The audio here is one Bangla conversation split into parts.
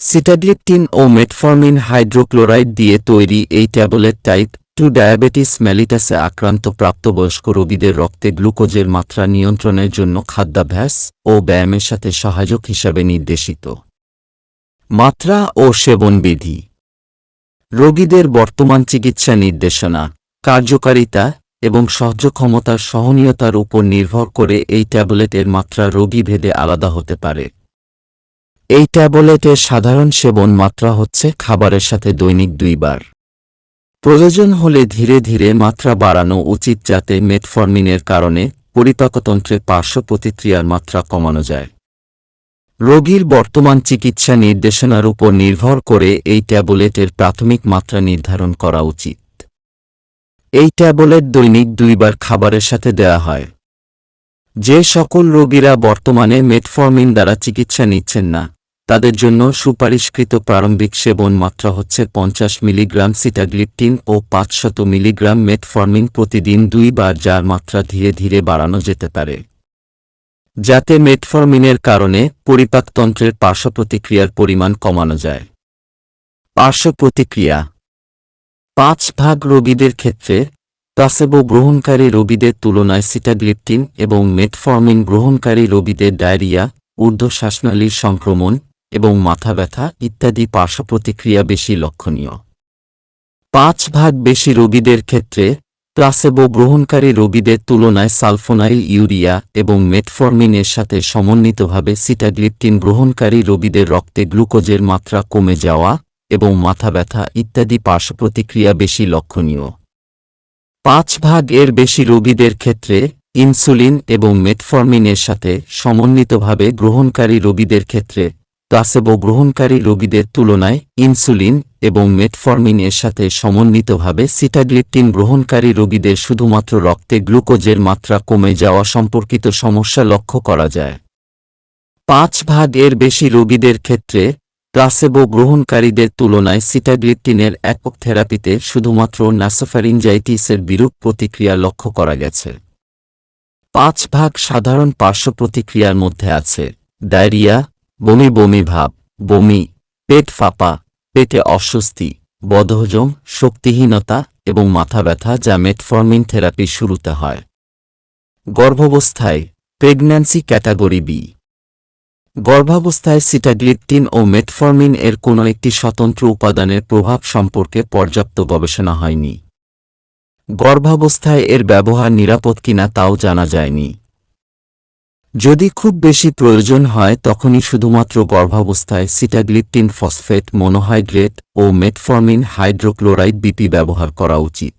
সিটাগ্লিপটিন ও মেটফর্মিন হাইড্রোক্লোরাইড দিয়ে তৈরি এই ট্যাবলেট টাইপ টু ডায়াবেটিস মেলিটাসে আক্রান্ত প্রাপ্তবয়স্ক রোগীদের রক্তে গ্লুকোজের মাত্রা নিয়ন্ত্রণের জন্য খাদ্যাভ্যাস ও ব্যায়ামের সাথে সহায়ক হিসাবে নির্দেশিত। মাত্রা ও সেবনবিধি। রোগীদের বর্তমান চিকিৎসা নির্দেশনা, কার্যকারিতা এবং সহ্য ক্ষমতার সহনীয়তার উপর নির্ভর করে এই ট্যাবলেটের মাত্রা রোগী ভেদে আলাদা হতে পারে। এই ট্যাবলেটের সাধারণ সেবন মাত্রা হচ্ছে খাবারের সাথে দৈনিক দুইবার। প্রয়োজন হলে ধীরে ধীরে মাত্রা বাড়ানো উচিত যাতে মেটফর্মিনের কারণে পরিপাকতন্ত্রে পার্শ্ব প্রতিক্রিয়ার মাত্রা কমানো যায়। রোগীর বর্তমান চিকিৎসা নির্দেশনার উপর নির্ভর করে এই ট্যাবলেটের প্রাথমিক মাত্রা নির্ধারণ করা উচিত। এই ট্যাবলেট দৈনিক দুইবার খাবারের সাথে দেয়া হয়। যে সকল রোগীরা বর্তমানে মেটফর্মিন দ্বারা চিকিৎসা নিচ্ছেন না তাদের জন্য সুপারিশকৃত প্রারম্ভিক সেবন মাত্রা হচ্ছে পঞ্চাশ মিলিগ্রাম সিটাগ্লিপটিন ও পাঁচশত মিলিগ্রাম মেটফর্মিন প্রতিদিন দুইবার, যার মাত্রা ধীরে ধীরে বাড়ানো যেতে পারে। যাতে মেটফর্মিনের কারণে পরিপাকতন্ত্রের পার্শ্ব প্রতিক্রিয়ার পরিমাণ কমানো যায়। পার্শ্ব প্রতিক্রিয়া। পাঁচ ভাগ রোগীদের ক্ষেত্রে প্লাসেবো গ্রহণকারী রোগীদের তুলনায় সিটাগ্লিপটিন এবং মেটফর্মিন গ্রহণকারী রোগীদের ডায়রিয়া ঊর্ধ্ব শ্বাসনালীর সংক্রমণ এবং মাথা ব্যথা ইত্যাদি পার্শ্ব প্রতিক্রিয়া বেশি লক্ষণীয়। পাঁচ ভাগ বেশি রোগীদের ক্ষেত্রে প্লাসেবো গ্রহণকারী রোগীদের তুলনায় সালফোনাইল ইউরিয়া এবং মেটফর্মিনের সাথে সমন্বিতভাবে সিটাগ্লিপটিন গ্রহণকারী রোগীদের রক্তে গ্লুকোজের মাত্রা কমে যাওয়া এবং মাথা ব্যথা ইত্যাদি পার্শ্ব প্রতিক্রিয়া বেশি লক্ষণীয়। পাঁচ ভাগ এর বেশি রোগীদের ক্ষেত্রে ইনসুলিন এবং মেটফর্মিনের সাথে সমন্বিতভাবে গ্রহণকারী রোগীদের ক্ষেত্রে প্লাসেবো গ্রহণকারী রোগীদের তুলনায় ইনসুলিন এবং মেটফর্মিন এর সাথে সমন্বিতভাবে সিটাগ্লিপটিন গ্রহণকারী রোগীদের শুধুমাত্র রক্তে গ্লুকোজের মাত্রা কমে যাওয়া সম্পর্কিত সমস্যা লক্ষ্য করা যায়। পাঁচ ভাগ এর বেশি রোগীদের ক্ষেত্রে প্লাসেবো গ্রহণকারীদের তুলনায় সিটাগ্লিপটিনের একক থেরাপিতে শুধুমাত্র নাসোফ্যারিনজাইটিসের বিরূপ প্রতিক্রিয়া লক্ষ্য করা গেছে। পাঁচ ভাগ সাধারণ পার্শ্ব প্রতিক্রিয়ার মধ্যে আছে ডায়রিয়া বমি বমি ভাব, বমি, পেট ফাঁপা, পেটে অস্বস্তি, বদহজম, শক্তিহীনতা এবং মাথা ব্যথা যা মেটফর্মিন থেরাপি শুরুতে হয়। গর্ভাবস্থায়, প্রেগন্যান্সি ক্যাটাগরি বি। গর্ভাবস্থায় সিটাগ্লিপটিন ও মেটফর্মিন এর কোনো একটি স্বতন্ত্র উপাদানের প্রভাব সম্পর্কে পর্যাপ্ত গবেষণা হয়নি। গর্ভাবস্থায় এর ব্যবহার নিরাপদ কিনা তাও জানা যায়নি। যদি খুব বেশি প্রয়োজন হয় তখনই শুধুমাত্র গর্ভাবস্থায় সিটাগ্লিপটিন ফসফেট, মনোহাইড্রেট ও মেটফর্মিন হাইড্রোক্লোরাইড বিপি ব্যবহার করা উচিত।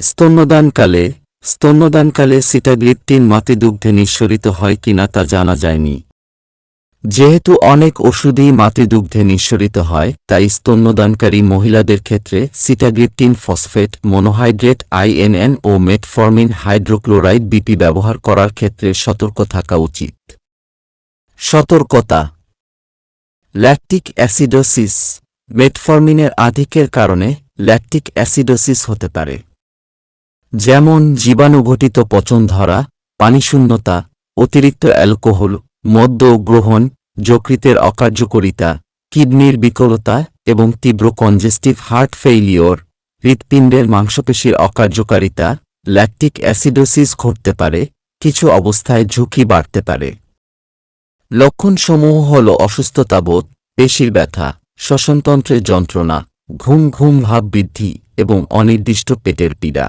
স্তন্যদানকালে স্তন্যদানকালে সিটাগ্লিপটিন মাতৃদুগ্ধে নিঃসরিত হয় কিনা তা জানা যায়নি। যেহেতু অনেক ওষুধই মাতৃদুগ্ধে নিঃসরিত হয়, তাই স্তন্যদানকারী মহিলাদের ক্ষেত্রে সিটাগ্লিপটিন ফসফেট, মনোহাইড্রেট আইএনএন ও মেটফর্মিন হাইড্রোক্লোরাইড বিপি ব্যবহার করার ক্ষেত্রে সতর্ক থাকা উচিত। সতর্কতা। Lactic acidosis. মেটফর্মিনের আধিক্যের কারণে ল্যাকটিক অ্যাসিডোসিস হতে পারে। যেমন, জীবাণুঘটিত পচন ধরা পানিশূন্যতা, অতিরিক্ত অ্যালকোহল মদ্য গ্রহণ যকৃতের অকার্যকরিতা, কিডনির বিকলতা এবং তীব্র কনজেস্টিভ হার্ট ফেইলিওর হৃৎপিণ্ডের মাংসপেশির অকার্যকারিতা ল্যাকটিক অ্যাসিডোসিস ঘটতে পারে, কিছু অবস্থায় ঝুঁকি বাড়তে পারে। লক্ষণসমূহ হল অসুস্থতাবোধ পেশির ব্যথা শ্বসনতন্ত্রের যন্ত্রণা, ঘুম ঘুম ভাব বৃদ্ধি এবং অনির্দিষ্ট পেটের পীড়া।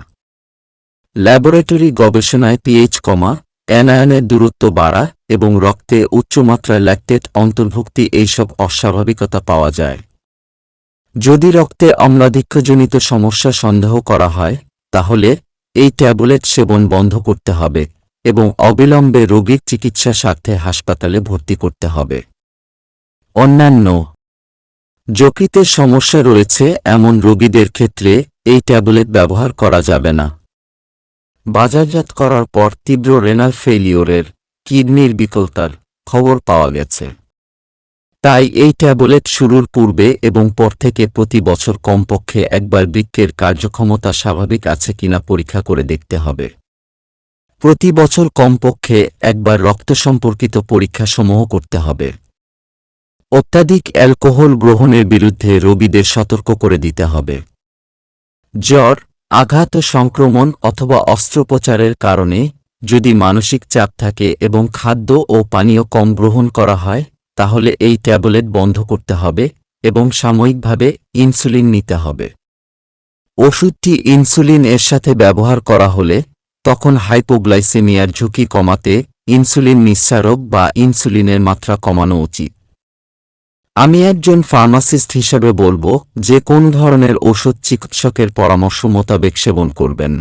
ল্যাবরেটরি গবেষণায় পিএইচ কমা অ্যানায়নের দূরত্ব বাড়া এবং রক্তে উচ্চমাত্রায় ল্যাকটেট অন্তর্ভুক্তি এইসব অস্বাভাবিকতা পাওয়া যায়। যদি রক্তে অম্লাধিক্যজনিত সমস্যা সন্দেহ করা হয়, তাহলে এই ট্যাবলেট সেবন বন্ধ করতে হবে এবং অবিলম্বে রোগীর চিকিৎসা স্বার্থে হাসপাতালে ভর্তি করতে হবে। অন্যান্য, যকৃতের সমস্যা রয়েছে এমন রোগীদের ক্ষেত্রে এই ট্যাবলেট ব্যবহার করা যাবে না। বাজারজাত করার পর তীব্র রেনাল ফেলিওরের কিডনির বিকলতার খবর পাওয়া গেছে। তাই এই ট্যাবলেট শুরুর পূর্বে এবং পর থেকে প্রতি বছর কমপক্ষে একবার বৃক্ষের কার্যক্ষমতা স্বাভাবিক আছে কিনা পরীক্ষা করে দেখতে হবে। প্রতি বছর কমপক্ষে একবার রক্ত সম্পর্কিত পরীক্ষাসমূহ করতে হবে। অত্যাধিক অ্যালকোহল গ্রহণের বিরুদ্ধে রোগীদের সতর্ক করে দিতে হবে। জ্বর আঘাত সংক্রমণ অথবা অস্ত্রোপচারের কারণে, যদি মানসিক চাপ থাকে এবং খাদ্য ও পানীয় কম গ্রহণ করা হয়, তাহলে এই ট্যাবলেট বন্ধ করতে হবে এবং সাময়িকভাবে ইনসুলিন নিতে হবে। ওষুধটি ইনসুলিন এর সাথে ব্যবহার করা হলে, তখন হাইপোগ্লাইসেমিয়ার ঝুঁকি কমাতে ইনসুলিন নিঃসারক বা ইনসুলিনের মাত্রা কমানো উচিত। আমি একজন ফার্মাসিস্ট হিসেবে বলব যে কোন ধরনের ওষুধ চিকিৎসকের পরামর্শ মোতাবেক সেবন করবেন।